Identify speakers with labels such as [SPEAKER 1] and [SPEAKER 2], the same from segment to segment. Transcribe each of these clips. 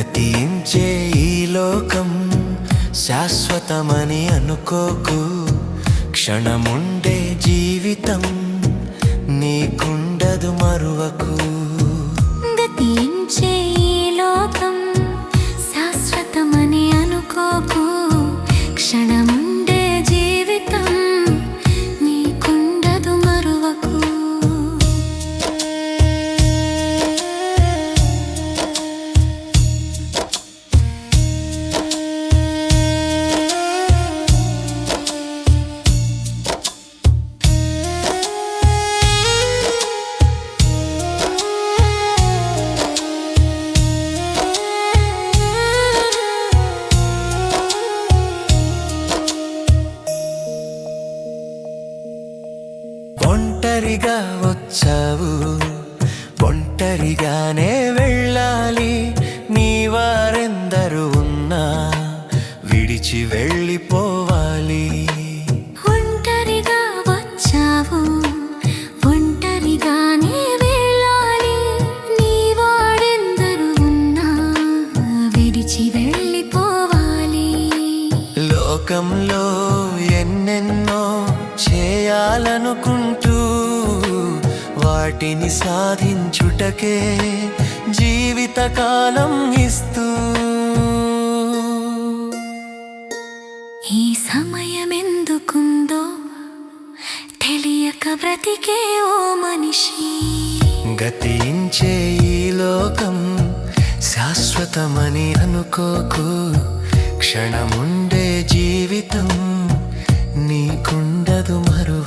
[SPEAKER 1] గతించే ఈ లోకం శాశ్వతమని అనుకోకు. క్షణముండే జీవితం నీకుండదు మరువకు. వచ్చావు ఒంటరిగానే వెళ్ళాలి నీ వారెందరు ఉన్నా విడిచి వెళ్ళిపోవాలి.
[SPEAKER 2] ఒంటరిగా వచ్చావు ఒంటరిగానే వెళ్ళాలి నీ వాడెందరు ఉన్నా విడిచి వెళ్ళిపోవాలి.
[SPEAKER 1] లోకంలో ఎన్నెన్నో చేయాలనుకుంటూ వాటిని సాధించుటకే జీవితకాలం ఇస్తూ.
[SPEAKER 2] ఈ సమయం ఎందుకుందో తెలియక బ్రతికే ఓ మనిషి.
[SPEAKER 1] గతించే ఈ లోకం శాశ్వతమని అనుకోకు. క్షణముండే జీవితం నీకుండదు మరువకు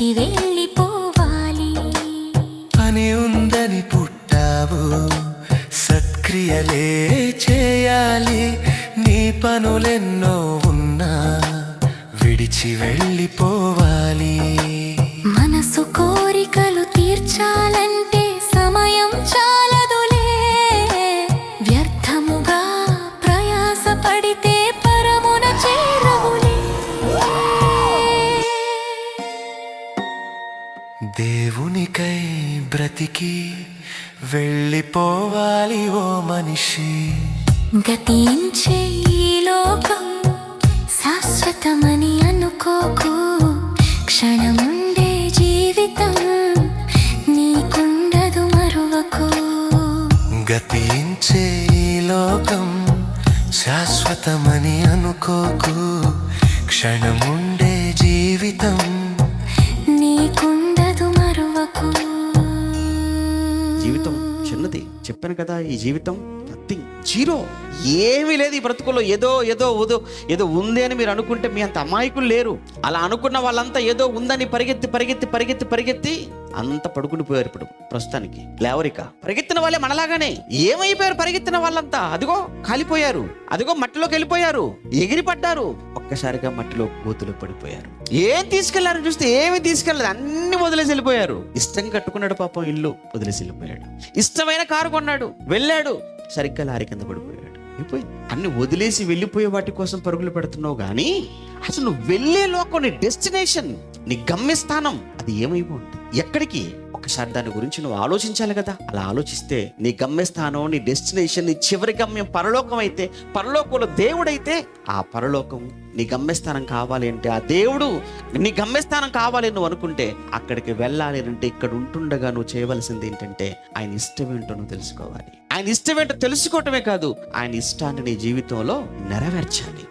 [SPEAKER 2] విడిచి వెళ్ళిపోవాలి.
[SPEAKER 1] పని ఉందని పుట్టావు సత్క్రియలే చేయాలి. నీ పనులెన్నో ఉన్నా విడిచి వెళ్ళిపోవాలి.
[SPEAKER 2] మనసు కోరికలు తీర్చాలంటే
[SPEAKER 1] దేవునికై బ్రతికి వెళ్ళిపోవాలి ఓ మనిషి.
[SPEAKER 2] గతించే ఈ లోకం శాశ్వతమని అనుకోకు. క్షణముండే జీవితం నీకుండదు మరువకు.
[SPEAKER 1] గతించే ఈ లోకం శాశ్వతమని అనుకోకు. క్షణముండే జీవితం
[SPEAKER 3] చెప్పాను కదా ఈ జీవితం నథింగ్ జీరో. ఏమీ లేదు ఈ బ్రతుకులో ఏదో ఏదో ఏదో ఏదో ఉంది అని మీరు అనుకుంటే మీ అంత అమాయకులు లేరు. అలా అనుకున్న వాళ్ళంతా ఏదో ఉందని పరిగెత్తి పరిగెత్తి పరిగెత్తి పరిగెత్తి అంత పడుకుని పోయారు ఇప్పుడు ప్రస్తుతానికి. లేవరిక. పరిగెత్తిన వాళ్ళే మనలాగానే. ఏమైపోయారు పరిగెత్తిన వాళ్ళంతా? అదిగో కాలిపోయారు. అదిగో మట్టిలోకి వెళ్ళిపోయారు. ఎగిరి పడ్డారు ఒక్కసారిగా మట్టిలో గోతులు పడిపోయారు. ఏం తీసుకెళ్ళారని చూస్తే ఏమి తీసుకెళ్ళలేదు. అన్ని వదిలేసి వెళ్ళిపోయారు. ఇష్టం కట్టుకున్నాడు పాపం ఇల్లు వదిలేసి వెళ్ళిపోయాడు. ఇష్టమైన కారు కొన్నాడు వెళ్ళాడు. సరిగ్గా లారీ కింద పడిపోయాడు. అయిపోయింది. అన్ని వదిలేసి వెళ్ళిపోయే వాటి కోసం పరుగులు పెడుతున్నావు కానీ అసలు వెళ్ళే లోకం డెస్టినేషన్. నీ గమ్యస్థానం అది ఏమైపో ఎక్కడికి? ఒకసారి దాని గురించి నువ్వు ఆలోచించాలి కదా. అలా ఆలోచిస్తే నీ గమ్యస్థానం నీ డెస్టినేషన్ నీ చివరి గమ్యం పరలోకం అయితే పరలోకంలో దేవుడైతే ఆ పరలోకం నీ గమ్యస్థానం కావాలి అంటే ఆ దేవుడు నీ గమ్యస్థానం కావాలి నువ్వు అనుకుంటే అక్కడికి వెళ్ళాలి అంటే ఇక్కడ ఉంటుండగా నువ్వు చేయవలసింది ఏంటంటే ఆయన ఇష్టం ఏంటో నువ్వు తెలుసుకోవాలి. ఆయన ఇష్టం ఏంటో తెలుసుకోవటమే కాదు ఆయన ఇష్టాన్ని నీ జీవితంలో నెరవేర్చాలి.